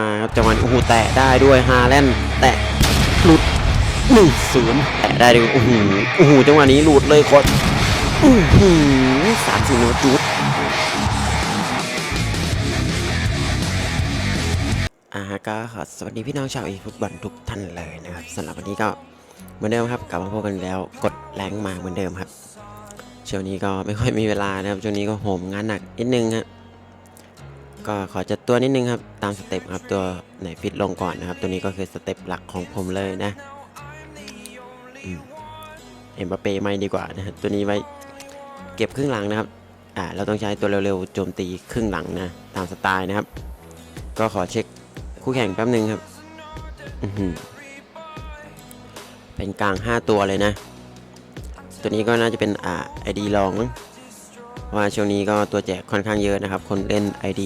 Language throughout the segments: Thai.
มาครับจังหวะนี้โอ้โหแตะได้ด้วยฮาแลนด์แตะหลุดหนึ่งศูนย์แตะได้ด้วยโอ้โหโอ้โหจังหวะนี้หลุดเลยคนอื้อหือสามศูนย์นจุดอ่าก็ขอสวัสดีพี่น้องชาวอีฟุตบอลทุกท่านเลยนะครับสำหรับวันนี้ก็เหมือนเดิมครับกลับมาพบกันแล้วกดแรงมาเหมือนเดิมครับช่วงนี้ก็ไม่ค่อยมีเวลานะครับช่วงนี้ก็โหมงานหนักนิดนึงฮะ ก็ขอจัดตัวนิดนึงครับตามสเต็ปครับตัวไหนฟิตลงก่อนนะครับ ตัวนี้ก็คือสเต็ปหลักของผมเลยนะเอ็มบัปเป้ไม่ดีกว่านะตัวนี้ไว้เก็บครึ่งหลังนะครับอ่าเราต้องใช้ตัวเร็วๆโจมตีครึ่งหลังนะตามสไตล์นะครับ ก็ขอเช็คคู่แข่งแป๊บนึงครับเป็นกลาง 5 ตัวเลยนะ ตัวนี้ก็น่าจะเป็นอ่าไอดีลองมั้ง ว่าช่วงนี้ก็ตัวแจกค่อนข้างเยอะนะครับ คนเล่น ID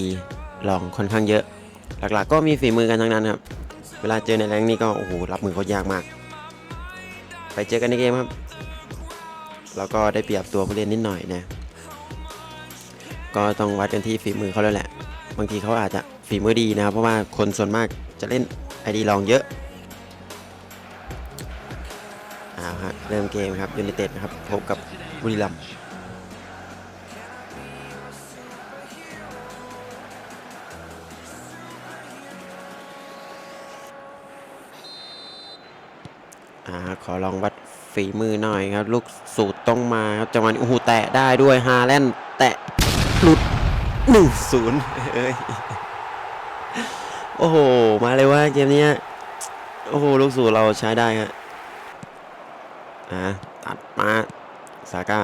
ลองค่อนข้างเยอะ หลักๆ ก็มีฝีมือกันทั้งนั้นครับ เวลาเจอในแรงนี่ก็โอ้โหรับมือเขายากมาก ไปเจอกันในเกมครับ แล้วก็ได้เปรียบตัวผู้เล่นนิดหน่อยนะ ก็ต้องวัดกันที่ฝีมือเขาแล้วแหละ บางทีเขาอาจจะฝีมือดีนะครับ เพราะว่าคนส่วนมากจะเล่น ID ลองเยอะเอาฮะเริ่มเกมครับยูไนเต็ดนะครับพบกับบุรีรัมย์ อ่าขอลองวัดฝีมือหน่อยครับ ลูกสูตรต้องมาครับจังหวะนี้โอ้โหแตะได้ด้วยฮาแลนแตะหลุดหนึ่งศูนย์เอ้ยโอ้โห มาเลยว่าเกมนี้โอ้โห ลูกสูตรเราใช้ได้ครับอ่าตัดมาซาก้า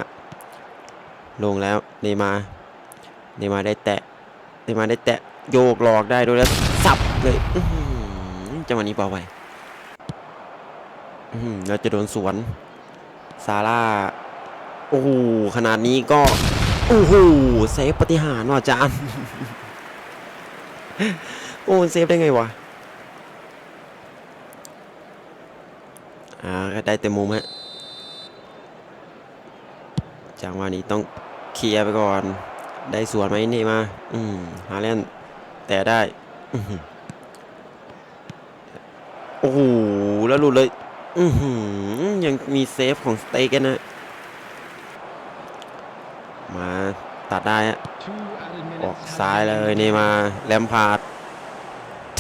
ลงแล้วเนมาเนมาได้แตะเนมาได้แตะโยกหลอกได้ด้วยแล้วสับเลยจังหวะนี้เบาไป เราจะโดนสวน ซาร่า โอ้โห ขนาดนี้ก็ โอ้โห เซฟปฏิหารว่ะอาจารย์โอ้เซฟได้ไงวะ อ่าก็ได้เต็มมุมฮะจังหวะนี้ต้องเคลียร์ไปก่อน ได้สวนไหมนี่มา อืมฮาแลนแต่ได้อโอ้โห แล้วหลุดเลย อือหือ ยังมีเซฟของสเต็กกันนะ มาตัดได้ฮะออกซ้ายเลยนี่มาแลมพาด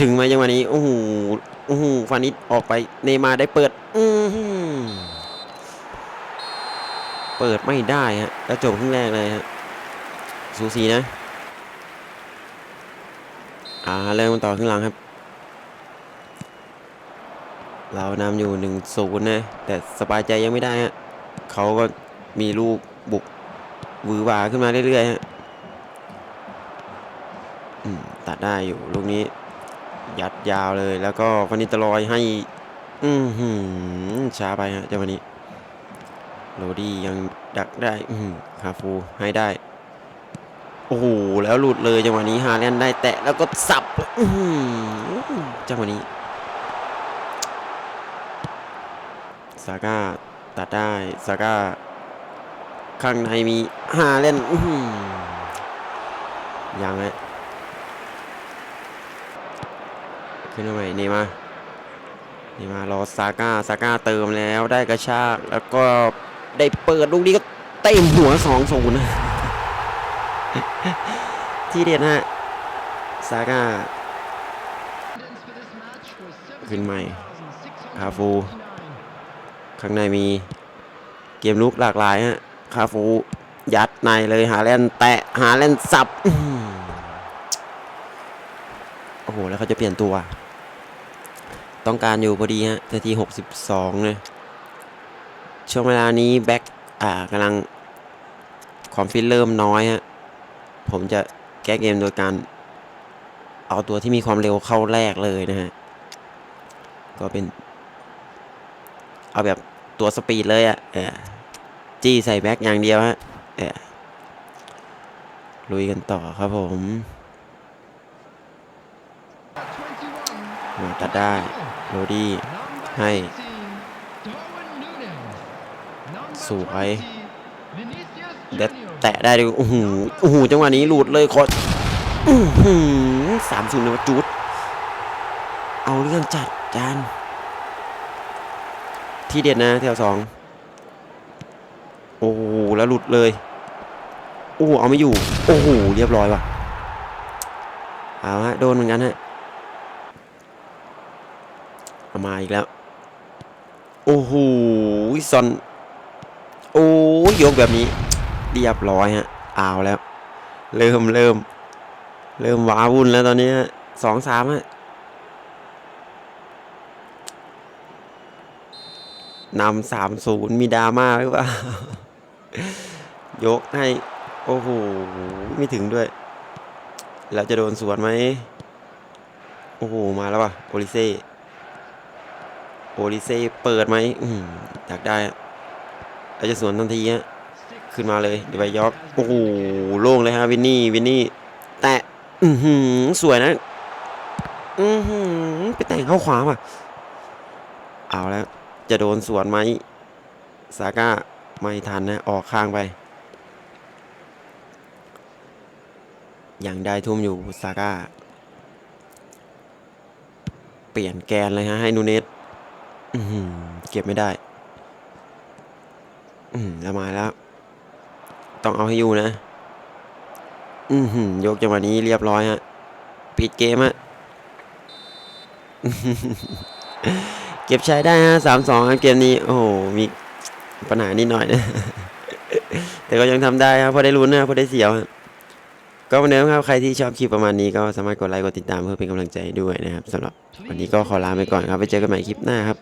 ถึงไหมยังวันนี้โอ้โหโอ้โหฟานิดออกไปเนมาร์ได้เปิด อือเปิดไม่ได้ฮะแล้วจบครึ่งแรกเลยฮะสูสีนะ อ่าเริ่มต่อครึ่งหลังครับ เรานำอยู่หนึ่งศูนย์นะ แต่สบายใจยังไม่ได้ฮะเขาก็มีลูกบุกวือวาขึ้นมาเรื่อยๆฮะตัดได้อยู่ลูกนี้ ยัดยาวเลยแล้วก็ฟานิตลอยให้ อือหือช้าไปฮะจังหวะนี้ โรดี้ยังดักได้อืมคาฟูให้ได้ โอ้โหแล้วหลุดเลยจังหวะนี้ฮาแลนได้แตะแล้วก็สับจังหวะนี้ ซาก้าตัดได้ซาก้าข้างในมีฮาเล่นยังไงขึ้นมาใหม่นี่มานี่มารอซาก้าซาก้าเติมแล้วได้กระชากแล้วก็ได้เปิดลูกนี้ก็เต็มหัวสองศูนย์ที่เด็ดฮะซาก้าขึ้นใหม่คาฟู ข้างในมีเกมลุกหลากหลายฮะคาฟูยัดในเลยหาแลนแตะหาแลนสับโอ้โห แล้วเขาจะเปลี่ยนตัว ต้องการอยู่พอดีฮะนาที62เลยช่วงเวลานี้แบ็กอ่ากำลังความฟิตเริ่มน้อยฮะผมจะแก้เกมโดยการเอาตัวที่มีความเร็วเข้าแรกเลยนะฮะ ก็เป็น เอาแบบตัวสปีดเลยอะ่ะเออจี้ใส่แบ็กอย่างเดียวฮะเออลุยกันต่อครับผมมาตัดได้โรดี้ให้สวยเด็ดแตะได้ดิโอ้โหโอ้โหจังหวะนี้หลุดเลยโคตรสามศูนย์เลยว่าจูดเอาเรื่องจัดจาน ที่เด็ดนะแถวสองโอ้โหแล้วหลุดเลย โอ้เอาไม่อยู่ โอ้โหเรียบร้อยว่ะ เอาฮะโดนเหมือนกันฮะเอามาอีกแล้ว โอ้โหซอน โอ้ยยกแบบนี้ เรียบร้อยฮะ เอาแล้ว เริ่มเริ่ม เริ่มว้าวุ่นแล้วตอนนี้สองสามฮะ นำสามศูนย์มีดราม่าหรือเปล่ายกให้ โอ้โห ไม่ถึงด้วย แล้วจะโดนสวนไหม โอ้โห มาแล้วว่ะ โอลิเซ่ โอลิเซ่เปิดไหมอยากได้เราจะสวนทันทีฮะขึ้นมาเลยเดี๋ยวไปยอกโอ้โหโล่งเลยฮะวินนี่วินนี่ แตะอือหือสวยนะอือหือไปแต่งเข้าขวาว่ะเอาแล้ว จะโดนสวนไหมซาก้าไม่ทันนะ ออกข้างไป ยังได้ทุ่มอยู่ซาก้า เปลี่ยนแกนเลยฮะ ให้นูเนสเก็บไม่ได้ อืมล้วมาแล้ว ต้องเอาให้อยู่นะ อืยกจังหวะนี้เรียบร้อยฮะ ปิดเกมฮะ เก็บใช้ได้ฮะสามสองเกมนี้ โอ้โห มีปัญหานิดหน่อยนะ แต่ก็ยังทำได้ครับเพราะได้ลุ้นนะเพราะได้เสียวก็เหมือนเดิมครับใครที่ชอบคลิปประมาณนี้ก็สามารถกดไลค์กดติดตามเพื่อเป็นกำลังใจด้วยนะครับ สำหรับวันนี้ก็ขอลาไปก่อนครับไปเจอกันใหม่คลิปหน้าครับ